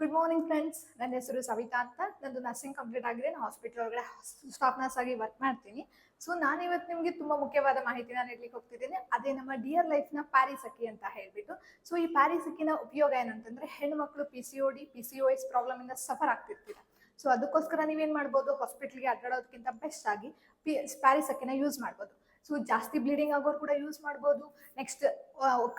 Good morning friends ನನ್ನ ಹೆಸರು ಸವಿತಾ ಅಂತ. ನಂದು ನರ್ಸಿಂಗ್ ಕಂಪ್ಲೀಟ್ ಆಗಿದೆ. ನಾನು ಹಾಸ್ಪಿಟಲ್ ಒಳಗಡೆ ಸ್ಟಾಫ್ ನರ್ಸ್ ಆಗಿ ವರ್ಕ್ ಮಾಡ್ತೀನಿ. ಸೊ ನಾನು ಇವತ್ತು ನಿಮಗೆ ತುಂಬ ಮುಖ್ಯವಾದ ಮಾಹಿತಿನ ನೀಡ್ಲಿಕ್ಕೆ ಹೋಗ್ತಿದ್ದೀನಿ. ಅದೇ ನಮ್ಮ ಡಿಯರ್ ಲೈಫ್ನ ಪ್ಯಾರಿಸಕ್ಕಿ ಅಂತ ಹೇಳ್ಬಿಟ್ಟು. ಸೊ ಈ ಪ್ಯಾರಿಸಕ್ಕಿನ ಉಪಯೋಗ ಏನಂತಂದ್ರೆ ಹೆಣ್ಮಕ್ಳು P C O D P C O S ಪ್ರಾಬ್ಲಮಿಂದ suffer ಆಗ್ತಿರ್ತೀರ. ಸೊ ಅದಕ್ಕೋಸ್ಕರ ನೀವೇನು ಮಾಡ್ಬೋದು? ಹಾಸ್ಪಿಟ್ಲಿಗೆ ಅಡ್ಡಾಡೋದಕ್ಕಿಂತ ಬೆಸ್ಟ್ ಆಗಿ ಪಿ ಪ್ಯಾರಿಸಕ್ಕಿನ ಯೂಸ್ ಮಾಡ್ಬೋದು. ಸೊ ಜಾಸ್ತಿ ಬ್ಲೀಡಿಂಗ್ ಆಗೋರು ಕೂಡ ಯೂಸ್ ಮಾಡ್ಬೋದು. ನೆಕ್ಸ್ಟ್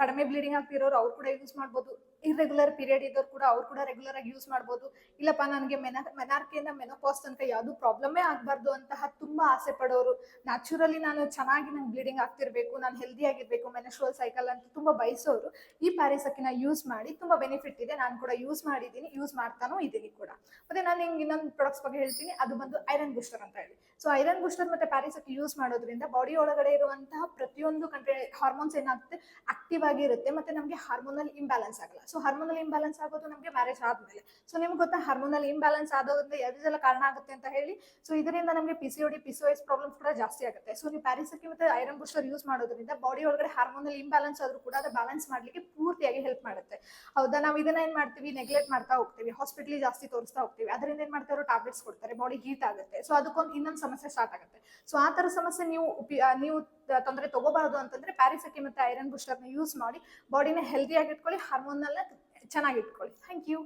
ಕಡಿಮೆ ಬ್ಲೀಡಿಂಗ್ ಆಗ್ತಿರೋರು ಅವ್ರು ಕೂಡ ಯೂಸ್ ಮಾಡ್ಬೋದು. ಇರ್ರೆಗ್ಯುಲರ್ ಪೀರಿಯಡ್ ಇದ್ದವ್ರು ಕೂಡ ಅವ್ರು ಕೂಡ ರೆಗ್ಯುಲರ್ ಆಗಿ ಯೂಸ್ ಮಾಡ್ಬೋದು. ಇಲ್ಲಪ್ಪ, ನನಗೆ ಮೆನ ಮೆನಾರ್ಕಿಯಿಂದ ಮೆನೋಪಾಸ್ ತನಕ ಯಾವುದು ಪ್ರಾಬ್ಲಮೇ ಆಗಬಾರ್ದು ಅಂತಹ ತುಂಬ ಆಸೆ ಪಡೋರು. ನ್ಯಾಚುರಲಿ ನಾನು ಚೆನ್ನಾಗಿ ನಂಗೆ ಬ್ಲೀಡಿಂಗ್ ಆಗ್ತಿರ್ಬೇಕು, ನಾನು ಹೆಲ್ದಿ ಆಗಿರ್ಬೇಕು ಮೆನಶುವಲ್ ಸೈಕಲ್ ಅಂತ ತುಂಬ ಬಯಸೋರು. ಈ ಪ್ಯಾರಿಸಕ್ಕಿನ ಯೂಸ್ ಮಾಡಿ ತುಂಬ ಬೆನಿಫಿಟ್ ಇದೆ. ನಾನು ಕೂಡ ಯೂಸ್ ಮಾಡಿದ್ದೀನಿ ಯೂಸ್ ಮಾಡ್ತಾನೂ ಇದ್ದೀನಿ ಕೂಡ. ಮತ್ತೆ ನಾನು ಹಿಂಗೆ ಇನ್ನೊಂದು ಪ್ರಾಡಕ್ಟ್ಸ್ ಬಗ್ಗೆ ಹೇಳ್ತೀನಿ. ಅದು ಬಂದು ಐರನ್ ಬೂಸ್ಟರ್ ಅಂತ ಹೇಳಿ. ಸೊ ಐರನ್ ಬೂಸ್ಟರ್ ಮತ್ತೆ ಪ್ಯಾರಿಸಕ್ಕೆ ಯೂಸ್ ಮಾಡೋದ್ರಿಂದ ಬಾಡಿ ಒಳಗಡೆ ಇರುವಂತಹ ಪ್ರತಿಯೊಂದು ಕಂಟ್ರಿ ಹಾರ್ಮೋನ್ಸ್ ಏನಾಗುತ್ತೆ? ಆಕ್ಟಿವ್ ಆಗಿರುತ್ತೆ ಮತ್ತೆ ನಮಗೆ ಹಾರ್ಮೋನಲ್ ಇಂಬ್ಯಾಲೆನ್ಸ್ ಆಗಲ್ಲ. ಸೊ ಹಾರ್ಮೋನಲ್ ಇಂಬ್ಯಾಲೆನ್ಸ್ ಆಗೋದು ನಮಗೆ ಮ್ಯಾರೇಜ್ ಆದ್ಮೇಲೆ. ಸೊ ನಿಮ್ಗೆ ಗೊತ್ತಾ ಹಾರ್ಮೋನಲ್ ಇಂಬ್ಯಾಲೆನ್ಸ್ ಆದೋದ್ರಿಂದ ಯಾವುದೆಲ್ಲ ಕಾರಣ ಆಗುತ್ತೆ ಅಂತ ಹೇಳಿ ಸೊ ಇದರಿಂದ ನಮಗೆ P C D P C S problems ಕೂಡ ಜಾಸ್ತಿ ಆಗುತ್ತೆ. ಸೊ ನೀವು ಪ್ಯಾರಿಸಕ್ಕೆ ಮತ್ತೆ ಐರನ್ ಬೂಸ್ಟರ್ ಯೂಸ್ ಮಾಡೋದ್ರಿಂದ ಬಾಡಿ ಒಳಗಡೆ ಹಾರ್ಮೋನಲ್ ಇಂಬ್ಯಾಲೆನ್ಸ್ ಆದ್ರೂ ಕೂಡ ಅದು ಬ್ಯಾಲೆನ್ಸ್ ಮಾಡ್ಲಿಕ್ಕೆ ಪೂರ್ತಿಯಾಗಿ ಹೆಲ್ಪ್ ಮಾಡುತ್ತೆ. ಹೌದಾ? ನಾವು ಇದನ್ನ ಏನ್ ಮಾಡ್ತೀವಿ? ನೆಗ್ಲೆಕ್ಟ್ ಮಾಡ್ತಾ ಹೋಗ್ತೀವಿ. ಹಾಸ್ಪಿಟಲ್ ಜಾಸ್ತಿ ತೋರಿಸ್ತಾ ಹೋಗ್ತೀವಿ. ಅದರಿಂದ ಏನ್ ಮಾಡ್ತಾರೆ? ಟ್ಯಾಬ್ಲೆಟ್ಸ್ ಕೊಡ್ತಾರೆ. ಬಾಡಿ ಹೀಟ್ ಆಗುತ್ತೆ. ಸೊ ಅದಕ್ಕೊಂದು ಇನ್ನೊಂದು ಸಮಸ್ಯೆ ಸ್ಟಾರ್ಟ್ ಆಗುತ್ತೆ. ಸೊ ಆ ತರ ಸಮಸ್ಯೆ ನೀವು ನೀವು ತೊಂದರೆ ತಗೋಬಾರದು ಅಂತಂದ್ರೆ ಪ್ಯಾರಿಸಕಿ ಮತ್ತೆ ಐರನ್ ಬೂಸ್ಟರ್ನ ಯೂಸ್ ಮಾಡಿ ಬಾಡಿನ ಹೆಲ್ದಿ ಆಗಿ ಇಟ್ಕೊಳ್ಳಿ ಹಾರ್ಮೋನಲ್ಲ ಚೆನ್ನಾಗಿ ಇಟ್ಕೊಳ್ಳಿ. Thank you